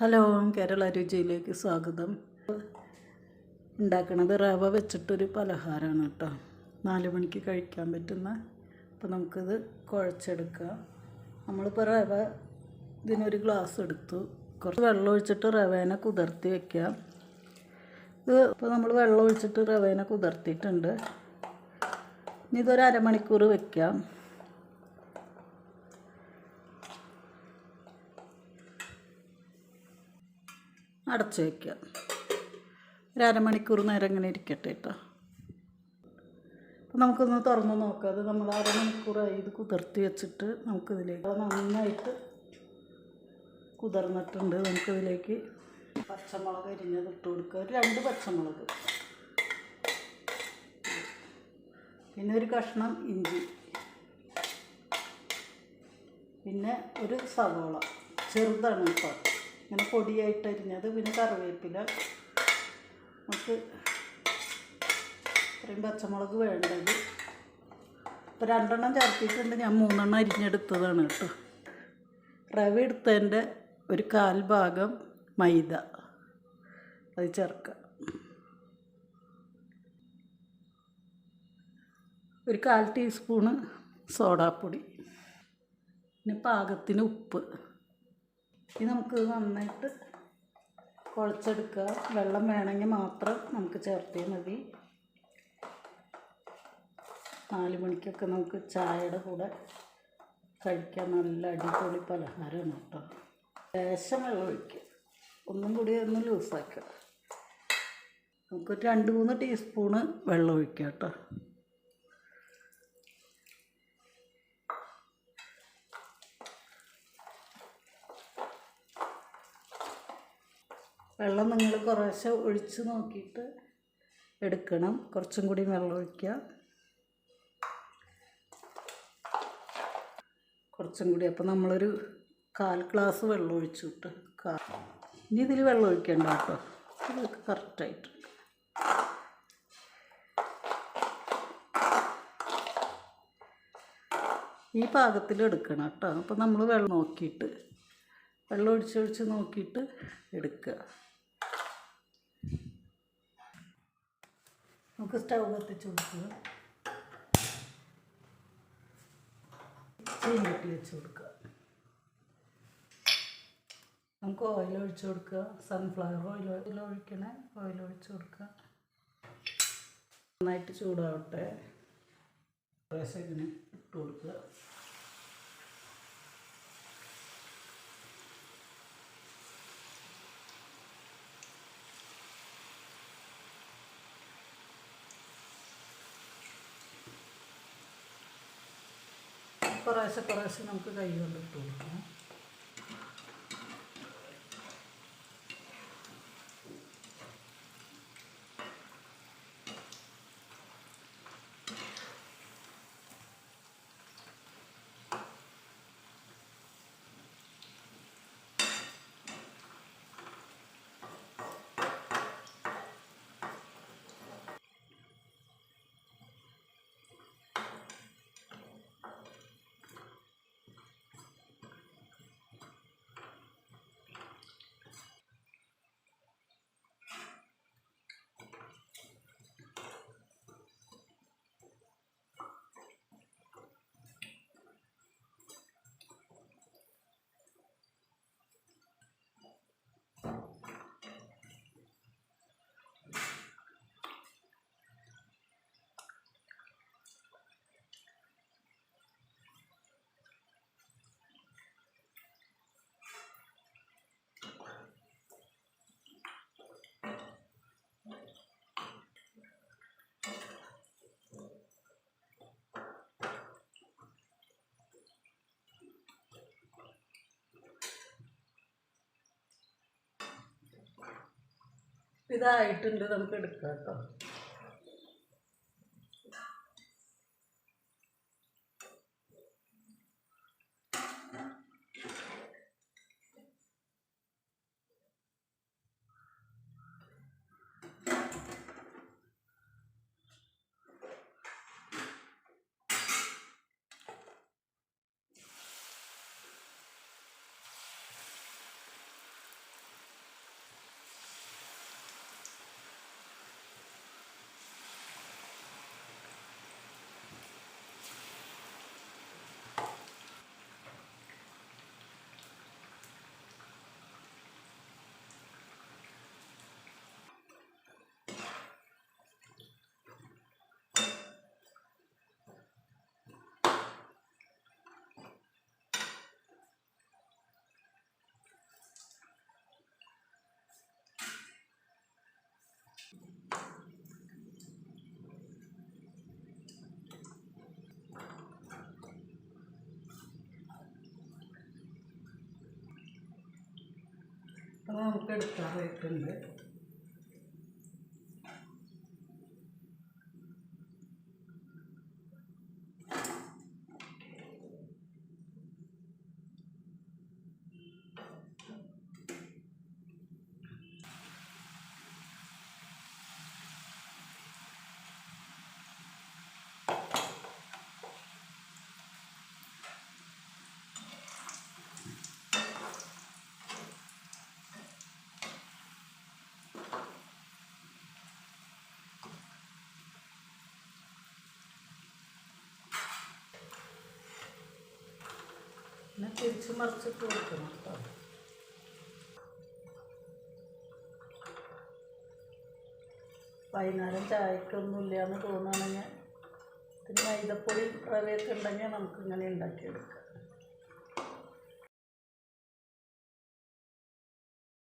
Hello Kerala രുചിയിലേക്ക് സ്വാഗതം. ഉണ്ടാക്കണത് റവ വെച്ചിട്ടൊരു പലഹാരമാണ് കേട്ടോ. നാല് മണിക്ക് കഴിക്കാൻ പറ്റുന്ന. അപ്പോൾ നമുക്കിത് കുഴച്ചെടുക്കാം. നമ്മളിപ്പോൾ റവ ഇതിനൊരു ഗ്ലാസ് എടുത്തു. കുറച്ച് വെള്ളം ഒഴിച്ചിട്ട് റവേനെ കുതിർത്തി വെക്കാം. ഇത് ഇപ്പോൾ നമ്മൾ വെള്ളം ഒഴിച്ചിട്ട് റവേനെ കുതിർത്തിയിട്ടുണ്ട്. ഇനി ഇതൊരു അരമണിക്കൂർ വെക്കാം. അടച്ചു വയ്ക്കുക. ഒരു അരമണിക്കൂർ നേരം ഇങ്ങനെ ഇരിക്കട്ടെ കേട്ടോ. അപ്പോൾ നമുക്കൊന്ന് തുറന്ന് നോക്കാം. അത് നമ്മൾ അരമണിക്കൂറായി ഇത് കുതിർത്തി വെച്ചിട്ട് നമുക്കിതിലേക്ക് നന്നായിട്ട് കുതിർന്നിട്ടുണ്ട്. നമുക്കിതിലേക്ക് പച്ചമുളക് അരിഞ്ഞത് ഇട്ട് കൊടുക്കുക. ഒരു രണ്ട് പച്ചമുളക്. പിന്നെ ഒരു കഷ്ണം ഇഞ്ചി. പിന്നെ ഒരു സവോള. ചെറുതാണ് കേട്ടോ. ഇങ്ങനെ പൊടിയായിട്ട് അരിഞ്ഞത് പിന്നെ കറിവേപ്പില. നമുക്ക് ഇത്രയും പച്ചമുളക് വേണ്ടത്. ഇപ്പോൾ രണ്ടെണ്ണം ചേർത്തിട്ടുണ്ട്. ഞാൻ മൂന്നെണ്ണം അരിഞ്ഞെടുത്തതാണ് കേട്ടോ. റവ എടുത്തതിന്റെ ഒരു കാൽ ഭാഗം മൈദ. അത് ചേർക്കുക ഒരു കാൽ ടീസ്പൂണ് സോഡാപ്പൊടി. പിന്നെ പാകത്തിന് ഉപ്പ്. ഇനി നമുക്ക് നന്നായിട്ട് കുഴച്ചെടുക്കുക. വെള്ളം വേണമെങ്കിൽ മാത്രം നമുക്ക് ചേർത്തിയാൽ മതി. നാല് മണിക്കൊക്കെ നമുക്ക് ചായയുടെ കൂടെ കഴിക്കാൻ നല്ല അടിപൊളി പലഹാരമാണ് കേട്ടോ. ലേശം വെള്ളം ഒഴിക്കുക. ഒന്നും കൂടി ഒന്ന് ലൂസാക്കുക. നമുക്ക് രണ്ട് മൂന്ന് ടീസ്പൂണ് വെള്ളം ഒഴിക്കുക കേട്ടോ. വെള്ളം നിങ്ങൾ കുറേശ്ശെ ഒഴിച്ച് നോക്കിയിട്ട് എടുക്കണം. കുറച്ചും കൂടി വെള്ളം ഒഴിക്കുക. കുറച്ചും കൂടി. അപ്പോൾ നമ്മളൊരു കാൽ ഗ്ലാസ് വെള്ളം ഒഴിച്ചു വിട്ട് ഇനി ഇതിൽ വെള്ളം ഒഴിക്കേണ്ട കേട്ടോ. ഇതൊക്കെ കറക്റ്റായിട്ട് ഈ പാകത്തിൽ എടുക്കണം കേട്ടോ. അപ്പോൾ നമ്മൾ വെള്ളം നോക്കിയിട്ട് വെള്ളം ഒഴിച്ചൊഴിച്ച് നോക്കിയിട്ട് എടുക്കുക. നമുക്ക് സ്റ്റൗ കത്തിച്ച് കൊടുക്കുക. ചീനട്ടി വെച്ച് കൊടുക്കുക. നമുക്ക് ഓയിൽ ഒഴിച്ചു കൊടുക്കുക. സൺഫ്ലവർ ഓയിൽ ഓയിൽ ഒഴിക്കണേ. ഓയിൽ ഒഴിച്ച് കൊടുക്കുക. നന്നായിട്ട് ചൂടാവട്ടെ. ഇങ്ങനെ ഇട്ട് കൊടുക്കുക. കുറേശ്ശെ കുറേശ്ശെ നമുക്ക് കൈ കൊണ്ട് ഇട്ട് കൊടുക്കാം. ഇതായിട്ടുണ്ട് നമുക്ക് എടുക്കാം കേട്ടോ. അത് നമുക്ക് എടുക്കാറായിട്ടുണ്ട് പിന്നെ തിരിച്ച് മറിച്ചിട്ട് കൊടുക്കണം കേട്ടോ വൈകുന്നേരം ചായക്കൊന്നും എന്ന് തോന്നുകയാണെങ്കിൽ പിന്നെ മൈദപ്പൊടി റവയൊക്കെ ഉണ്ടെങ്കിൽ നമുക്ക് ഇങ്ങനെ ഉണ്ടാക്കിയെടുക്കാം.